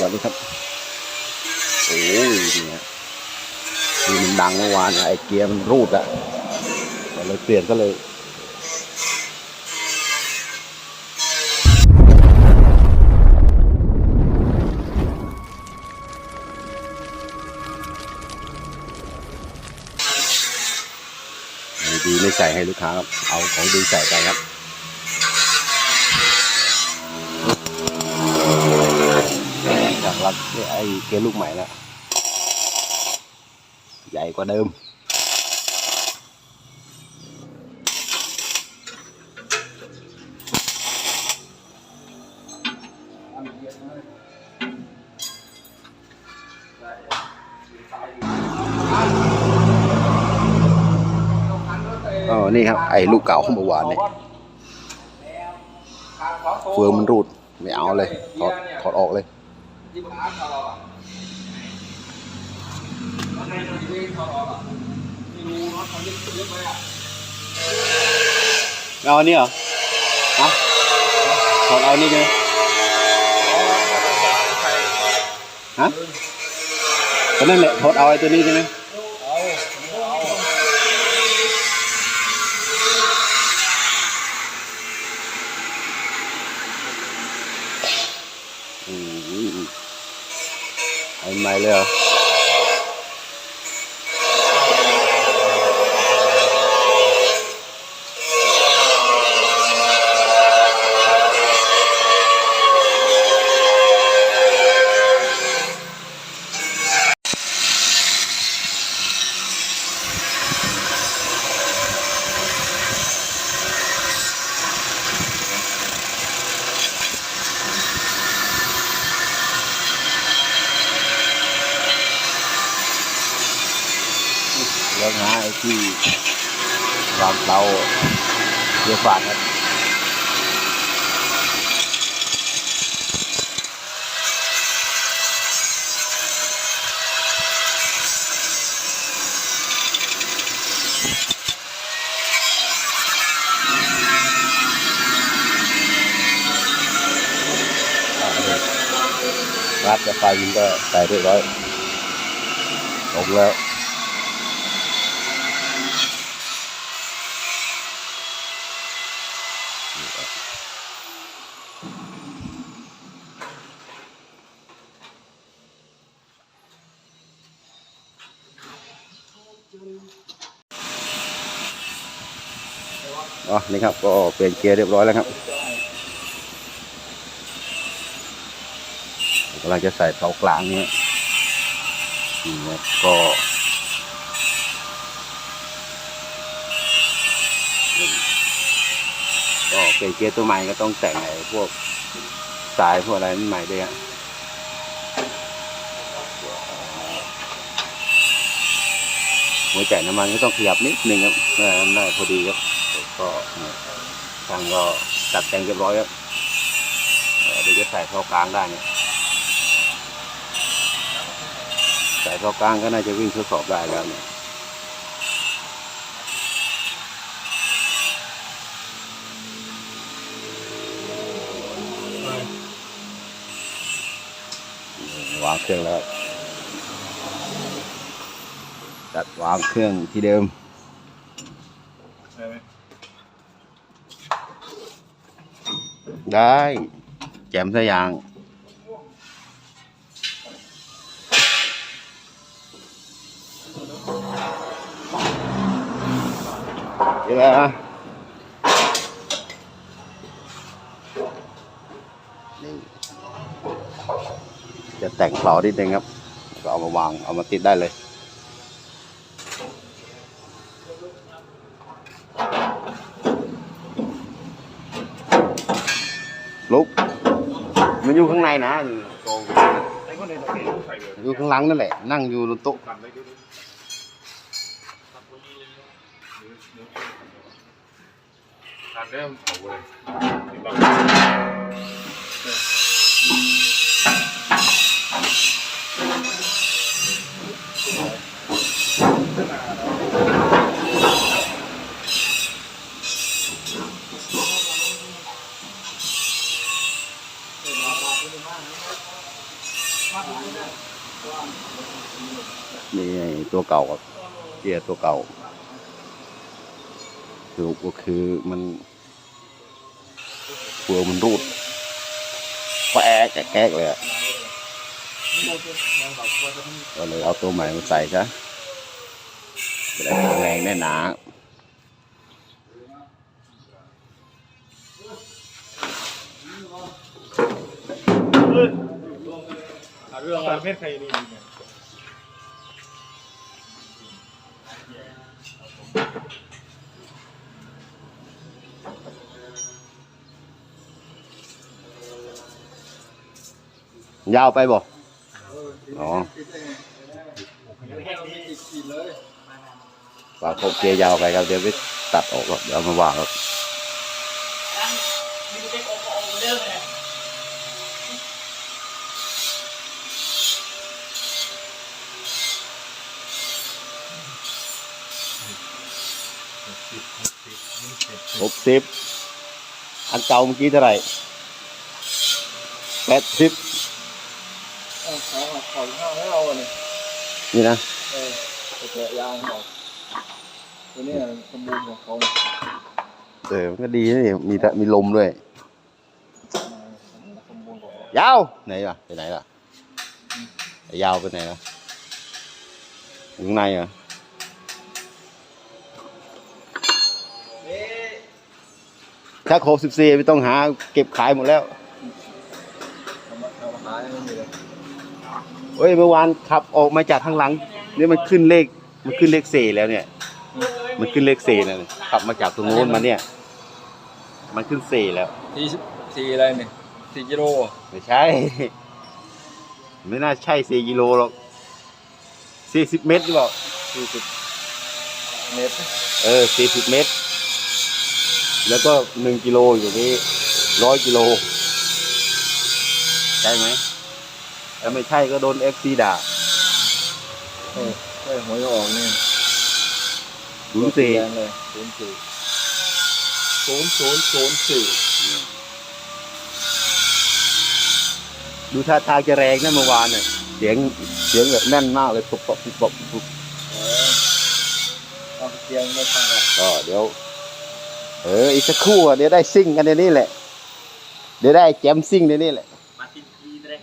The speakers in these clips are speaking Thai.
สวัสดีครับ โอ้ยนี่ฮะคือมันดังเมื่อวานไอ้เกียร์มันรูดอะก็เลยเปลี่ยนก็เลยดีไม่ใส่ให้ลูกค้าครับ เอาของดีใส่ไปครับ จากรักไอ้เกียร์ลูกใหม่แล้วใหญ่กว่าเดิม อ๋อ นี่ครับ ไอ้ลูกเก่าเมื่อวานเนี่ยเฟืองมันรูด ไม่เอาเลย ถอด ถอดออกเลย ที่มันอาร์ตถอออกอะข้างในมันไม่ถอดอออะไม่รู้เนาะเขาเล็กเล็กไว้อะเอาอันนี้เหรอฮะถอดเอานี่ใช่ไงฮะก็นั่นแหละถอดเอาไอ้ตัวนี้ใช่ไหม เอาเอา อืม เอ รื่องหาไอ้ที่วางเตาเรือฝาครับรัดกับไฟยิงก็ใส่เรียบร้อยตกแล้ว อ๋อนี่ครับก็เปลี่ยนเกียร์เรียบร้อยแล้วครับกำลังจะใส่เสากลางนี้นี่ก็ก็เปลี่ยนเกียร์ตัวใหม่ก็ต้องแต่งไอ้พวกสายพวกอะไรใหม่ด้วยอะหัวใจน้ำมันก็ต้องขยับนิดนึงครับเพื่อให้มันได้พอดีครับ ก็ทางก็จัดแต่งเรียบร้อยครับเอ่อเดี๋ยวจะใส่ท่อกลางได้เนี่ยใส่ท่อกลางก็น่าจะวิ่งทดสอบได้แล้วเนี่ย วางเครื่องแล้วครับจัดวางเครื่องที่เดิม ใช่ไหม ได้ แจมสักอย่าง เดี๋ยวนะจะแต่งเปล่านิดนึงครับก็เอามาวางเอามาติดได้เลย ลุก มันอยู่ข้างในนะอยู่ข้างหลังนั่นแหละ นั่งอยู่บนโต๊ะทำได้ด้วยทานได้เผาเลย นี่ตัวเก่าครับเกียร์ตัวเก่าคือก็คือมันเปลือกมันรูดแฝกแก๊เลยก็เลยเอาตัวใหม่มาใส่ซะจะได้แข็งแรงได้หนาเยาวไปบ่อ๋อวางโคเกียร์ยาวไปครับ เดี๋ยวไปตัดออกครับเดี๋ยวมาวางครับ หกสิบอันเก่าเมื่อกี้เท่าไหร่แปดสิบเอาขาหักเข่าข้างให้เราอะนี่นี่นะเออไปแกะยางออกตัวเนี้ยสมบูรณ์ของเขาเนี่ยเออมันก็ดีนะนี่มีแต่มีลมด้วยสมบูรณ์ของเขายาวไหนล่ะไปไหนล่ะยาวไปไหนล่ะอยู่ข้างในเหรอ ถ้าครบสิบสี่ไม่ต้องหาเก็บขายหมดแล้วเอามาเอามาขายไม่มีเลยเฮ้ยเมื่อวานขับออกมาจากข้างหลังนี่มันขึ้นเลขมันขึ้นเลขสี่แล้วเนี่ย มันขึ้นเลขสี่แล้วเนี่ยขับมาจากตรงโน้นมาเนี่ย มันขึ้นสี่แล้วสี่สี่อะไรเนี่ยสี่กิโลอะไม่ใช่ ไม่น่าใช่สี่กิโลหรอกสี่สิบเมตรหรือเปล่าสี่สิบเมตร เออสี่สิบเมตร แล้วก็หนึ่งกิโลอยู่นี้ร้อยกิโลใช่ไหมถ้าไม่ใช่ก็โดนเอฟซีด่าเออใช่หวยออกนี่ศูนย์สี่แดงเลยศูนย์สี่ศูนย์ศูนย์ศูนย์สี่ดูท่าทางจะแรงนะเมื่อวานเนี่ยเสียงเสียงแบบแน่นมากเลยปุบปับปุบปับปุบเออเอาเตียงไม่พังอะก็เดี๋ยว เอออีกสักครู่อะเดี๋ยวได้ซิ่งกันในนี้แหละ เดี๋ยวได้แจมซิ่งในนี้แหละ มาซินพีไปเลย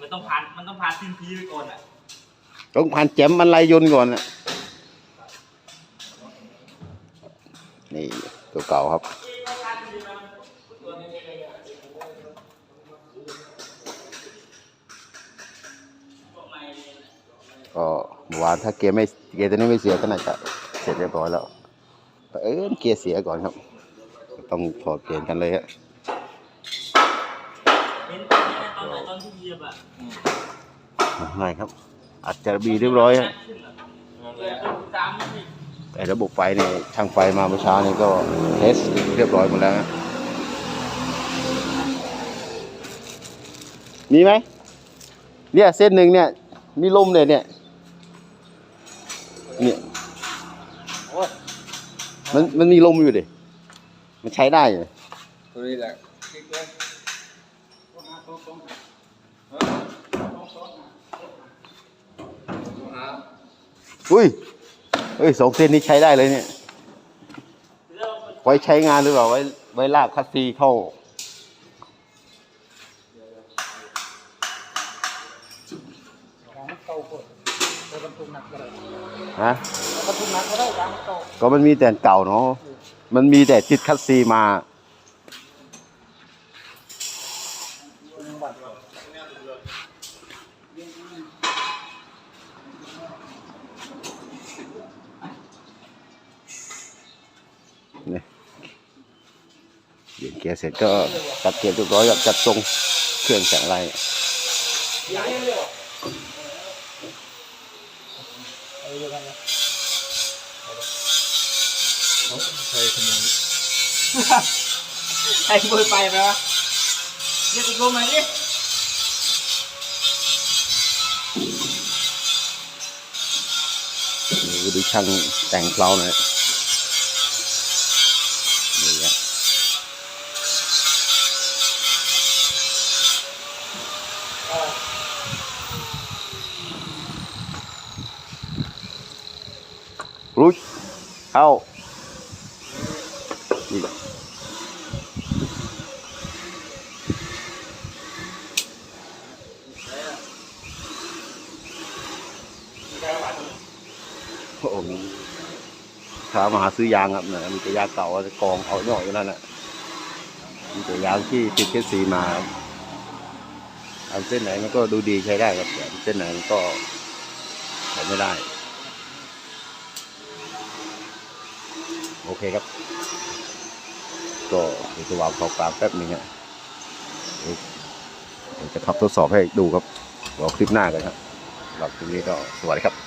มันต้องผ่านมันต้องผ่านซินพีไปก่อนอะต้องผ่านแจมมันลายยนต์ก่อนน่ะนี่ตัวเก่าครับ ก็เมื่อวานถ้าเกียร์ไม่เกียร์ตัวนี้ไม่เสียก็น่าจะเสร็จเรียบร้อยแล้วแต่ เออเกียร์เสียก่อนครับ ต้องถอดเปลี่ยนกันเลยฮะเห็นตอนนี้ตอนไหนตอนที่เหยียบอะง่ายครับอาจจะบีเรียบร้อยฮะเกิดต้นตามนี่แต่ระบบไฟเนี่ยช่างไฟมาเมื่อเช้านี่ก็เทสเรียบร้อยหมดแล้วฮะมีไหมเนี่ยเส้นหนึ่งเนี่ย มีลมเลยเนี่ยเนี่ยโอ้ย มันมันมีลมอยู่ดิ มันใช้ได้เลยตัวนี้แหละคลิกเลยฮะอุ้ยเอ้ยสองเส้นนี้ใช้ได้เลยเนี่ย ไว้ใช้งานหรือเปล่า ไว้ไว้ลากคัสซีเข้าเก่าคนตัวบรรทุกหนักก็ได้ฮะ ก็มันมีแต่เก่าเนาะมันมีแต่ติดคัสซีมา เนี่ยเปลี่ยนเกียร์เสร็จก็จัดเกียร์เรียบร้อยกับจัดทรงเครื่องแต่งไร เอาเยอะกันนะ ใช่ขโมยใครขโมยไปไหมวะเรียกอีกคนมาดินี่ก็ดูช่างแต่งเพลาหน่อยนี่ฮะรุดเข้านี่ โอ้โหขามาหาซื้อยางครับเนี่ยมีแต่ยางเก่าอะกองเอาหน่อยอยู่นั่นแหละมีแต่ยางที่ติดเคสีมาครับเอาเส้นไหนมันก็ดูดีใช้ได้ครับแต่เส้นไหนมันก็ใช้ไม่ได้ โอเคครับ ก็เดี๋ยวจะวางเขากลางแป๊บนึงฮะเดี๋ยวเดี๋ยจะทำทดสอบให้ดูครับรอคลิปหน้ากันครับสำหรับคลิปนี้ก็สวัสดีครับ